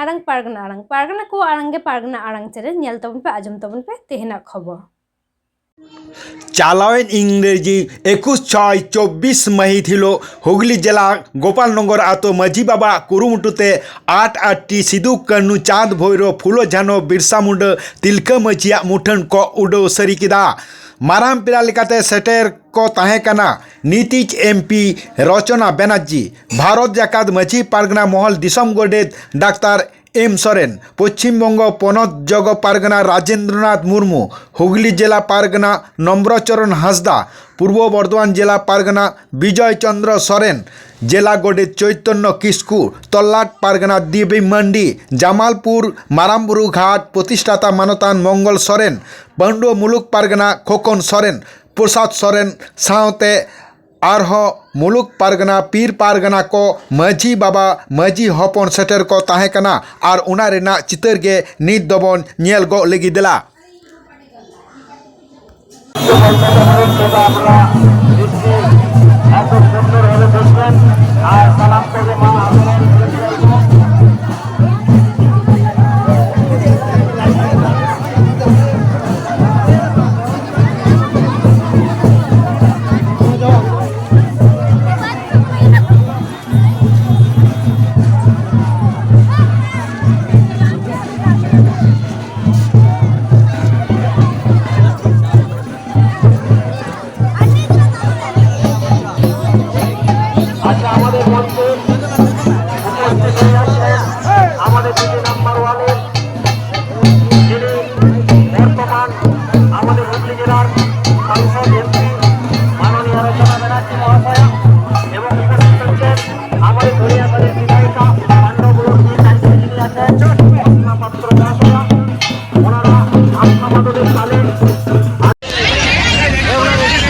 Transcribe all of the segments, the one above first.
ᱟᱲᱟᱝ ᱯᱟᱨᱜᱟᱱᱟ ᱟᱲᱟᱝ ᱯᱟᱨᱜᱟᱱᱟ ᱠᱚ ᱟᱲᱟᱝ ᱜᱮ ᱯᱟᱨᱜᱟᱱᱟ ᱟᱲᱟᱝ ᱪᱮᱨᱮ ᱧᱮᱞ ᱛᱟᱵᱚᱱ ᱯᱮ ᱟᱸᱡᱚᱢ ᱛᱟᱵᱚᱱ ᱯᱮ ᱛᱮᱦᱮᱱᱟᱜ ᱠᱷᱚᱵᱚᱨ চালাওয়েন ইংরেজি একুশ ছয় চব্বিশ মাহিত হল হুগলি জেলা গোপালনগর আতো মাঝি বাবা কুরুমুটুতে আট আটটি সিধু কানু চাঁদ ভৈরব ফুলো ঝানো বিরসা মুন্ডা তিলকা মাঝিয়া মুঠন ক উডাও সারি কেদা মারাম পেড়া লেকাতে সেটের ক তাহে কানা নীতিজ এমপি রচনা ব্যানার্জি, ভারত জাকাত মাঝি পারগনা মহল দিশম गोडे ডাক্তার এম সরেন, পশ্চিমবঙ্গ পনত জগ পারগনা রাজেন্দ্রনাথ মুর্মু, হুগলি জেলা পারগনা নম্রচরণ হাসদা, পূর্ব বর্ধমান জেলা পারগনা বিজয়চন্দ্র সরেন, জেলা গোডে চৈতন্য কিস্কু তল্লাট পারগনা দেবী মান্ডি, জামালপুর মারামবুরু ঘাট প্রতিষ্ঠাতা মানতান মঙ্গল সরেন, পাণ্ডু মুলুক পারগনা খোকন সরেন, প্রসাদ সরেন, সাঁওতে ᱟᱨᱦᱚᱸ ᱢᱩᱞᱩᱠ ᱯᱟᱨᱜᱟᱱᱟ ᱯᱤᱨ ᱯᱟᱨᱜᱟᱱᱟ ᱠᱚ ᱢᱟᱺᱡᱷᱤ ᱵᱟᱵᱟ ᱢᱟᱺᱡᱷᱤ ᱦᱚᱯᱚᱱ ᱥᱮᱴᱮᱨ ᱠᱚ ᱛᱟᱦᱮᱸ ᱠᱟᱱᱟ ᱟᱨ ᱚᱱᱟ ᱨᱮᱱᱟᱜ ᱪᱤᱛᱟᱹᱨ ᱜᱮ ᱱᱤᱛ ᱫᱚᱵᱚᱱ ᱧᱮᱞ ᱜᱚᱜ ᱞᱟᱹᱜᱤᱫᱞᱟ ᱟᱨ ᱥᱟᱱᱟᱢ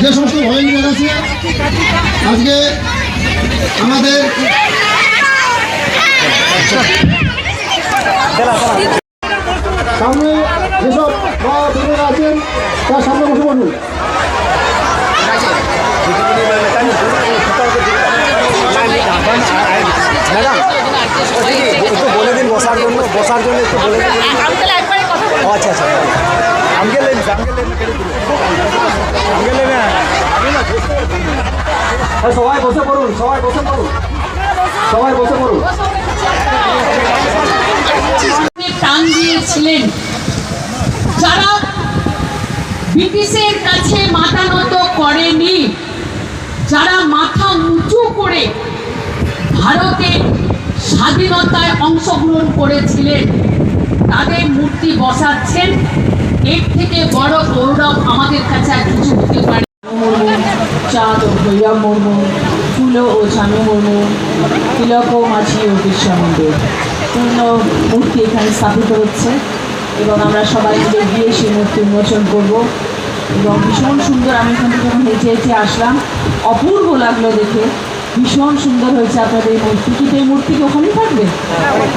যে সমস্ত ভলেন্টিয়ার আছে আজকে আমাদের সামনে যেসব মা বোনেরা আছেন তার সামনে বসে বলুন একটু বলে দিন বসার জন্য বসার জন্য একটু বলে দিন আচ্ছা আচ্ছা আমকে লেন। আমকে সবাই বসে পড়ুন, সবাই বসে পড়ুন। সবাই বসে পড়ুন। প্রাণ দিয়েছিলেন। যারা ব্রিটিশের কাছে মাথা নত করেনি, যারা মাথা উঁচু করে ভারতের স্বাধীনতায় অংশগ্রহণ করেছিলেন, তাদের মূর্তি বসাচ্ছেন। এর থেকে বড় গৌরব আমাদের কাছে আর কিছু হতে পারে চাঁদ ও ভৈয়া মুর্মু ফুলো ও ঝানু মুর্মু তিলক ও মাঝি ও বিশ্বা মন্দির। পূর্ণ মূর্তি এখানে স্থাপিত হচ্ছে এবং আমরা সবাই মিলে গিয়ে সেই মূর্তি উন্মোচন করব। এবং ভীষণ সুন্দর আমি এখান থেকে যখন হেঁটে হেঁটে আসলাম অপূর্ব লাগল দেখে। ভীষণ সুন্দর হয়েছে আপনাদের এই মূর্তি। কিন্তু এই মূর্তি কি ওখানেই থাকবে?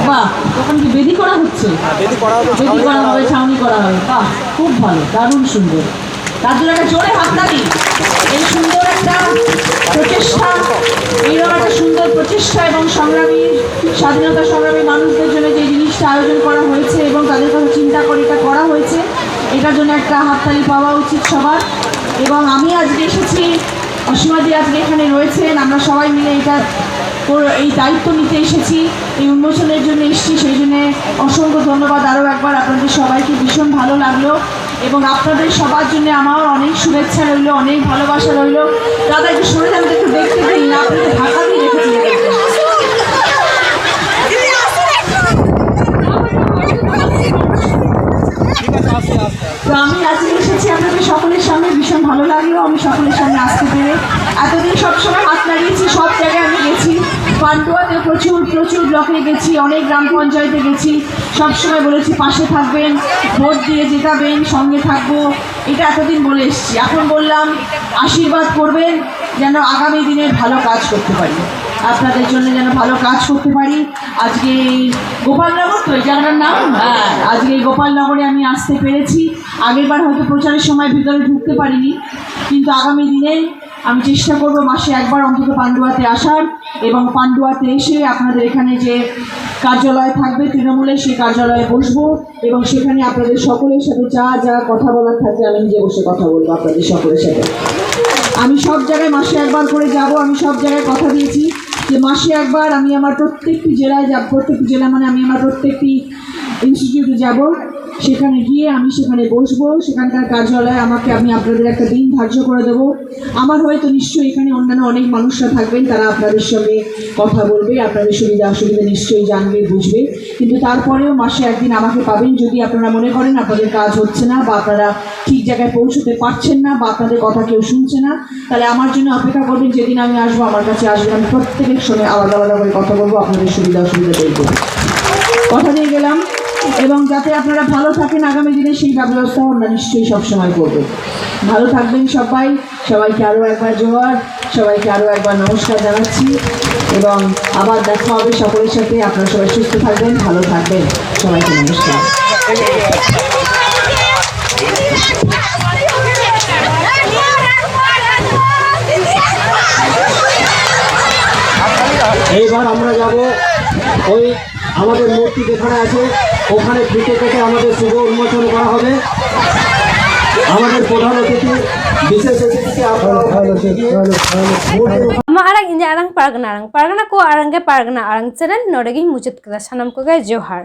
বাহ ওখানে কি বেদি করা হচ্ছে? বেদি করা হবে বেদি করা হবে। ছাউনি করা হবে। বাহ খুব ভালো দারুণ সুন্দর। তার জন্য একটা জোরে হাততালি। এই সুন্দর একটা প্রচেষ্টা এইরকম একটা সুন্দর প্রচেষ্টা এবং সংগ্রামী, স্বাধীনতা সংগ্রামী মানুষদের জন্য যে জিনিসটা আয়োজন করা হয়েছে এবং তাদের কথা চিন্তা করে এটা করা হয়েছে, এটার জন্য একটা হাততালি পাওয়া উচিত সবার। এবং আমি আজকে এসেছি অসীমাদি আজকে এখানে রয়েছেন, আমরা সবাই মিলে এটা এই দায়িত্ব নিতে এসেছি, এই উন্মোচনের জন্য এসেছি, সেই জন্য অসংখ্য ধন্যবাদ। আরও একবার আপনাদের সবাইকে ভীষণ ভালো লাগল। এবং আপনাদের সবার জন্য আমার অনেক শুভেচ্ছা রইল, অনেক ভালোবাসা রইল। দাদা, একটু শুনে যান, একটু দেখতে দিন, না আপনাকে ঢাকা দিয়ে রেখেছি তো আমি আজকে এসেছি আপনাদের সকলের সামনে ভীষণ ভালো লাগল আমি সকলের সামনে আসতে পেরে এতদিন সবসময় হাত লাগিয়েছি সব জায়গায় আমি গেছি পান্ডুয়াতে প্রচুর প্রচুর ব্লকে গেছি, অনেক গ্রাম পঞ্চায়েতে গেছি। সবসময় বলেছি, পাশে থাকবেন, ভোট দিয়ে জেতাবেন, সঙ্গে থাকব। এটা এতদিন বলে এসেছি। এখন বললাম, আশীর্বাদ করবেন, যেন আগামী দিনে ভালো কাজ করতে পারি। আপনাদের জন্য যেন ভালো কাজ করতে পারি। আজকে গোপালনগর তো, এই জায়গাটার নাম? হ্যাঁ আজকে এই গোপালনগরে আমি আসতে পেরেছি। আগেরবার হয়তো প্রচারের সময় ভিতরে ঢুকতে পারিনি, কিন্তু আগামী দিনে আমি চেষ্টা করব মাসে একবার অন্তত পান্ডুয়াতে আসার এবং পান্ডুয়াতে এসে আপনাদের এখানে যে কার্যালয় থাকবে, তৃণমূলের সেই কার্যালয়ে বসবো এবং সেখানে আপনাদের সকলের সাথে যা যা কথা বলার থাকবে আমি নিজে বসে কথা বলব আপনাদের সকলের সাথে। আমি সব জায়গায় মাসে একবার করে যাব, আমি সব জায়গায় কথা দিয়েছি যে মাসে একবার আমি আমার প্রত্যেকটি জেলায় যাব, প্রত্যেকটি জেলা মানে আমি আমার প্রত্যেকটি ইনস্টিটিউটে যাব। সেখানে গিয়ে আমি সেখানে বসবো, সেখানকার কার্যালয়ে আমাকে আমি আপনাদের একটা দিন ধার্য করে দেবো। আমার হয়তো নিশ্চয়ই এখানে অন্যান্য অনেক মানুষরা থাকবেন, তারা আপনাদের সঙ্গে কথা বলবে, আপনাদের সুবিধা অসুবিধা নিশ্চয়ই জানবে, বুঝবে। কিন্তু তারপরেও মাসে একদিন আমাকে পাবেন যদি আপনারা মনে করেন আপনাদের কাজ হচ্ছে না বা আপনারা ঠিক জায়গায় পৌঁছতে পারছেন না বা আপনাদের কথা কেউ শুনছে না, তাহলে আমার জন্য অপেক্ষা করবেন, যেদিন আমি আসব আমার কাছে আসবেন। আমি প্রত্যেকের সঙ্গে আলাদা আলাদা করে কথা বলব, আপনাদের সুবিধা অসুবিধা দেখব কথা দিয়ে গেলাম। এবং যাতে আপনারা ভালো থাকেন, আগামী দিনে সেই ব্যবস্থাও আমরা নিশ্চয়ই সবসময় করব। ভালো থাকবেন সবাই, সবাইকে আরও একবার জোয়ার, সবাইকে আরও একবার নমস্কার জানাচ্ছি এবং আবার দেখা হবে সকলের সাথে। আপনারা সবাই সুস্থ থাকবেন, ভালো থাকবেন। সবাইকে নমস্কার। এইবার আমরা যাব ওই আমাদের মূর্তি যেখানে আছে ওখানে ফিতে কেটে আমাদের শুভ উন্মোচন করা হবে আমাদের প্রধান অতিথি বিশেষ অতিথিকে আপনারা arang pargana arang pargana ko arang ke pargana arang cheren nodegi muchit kala sanam ko ge johar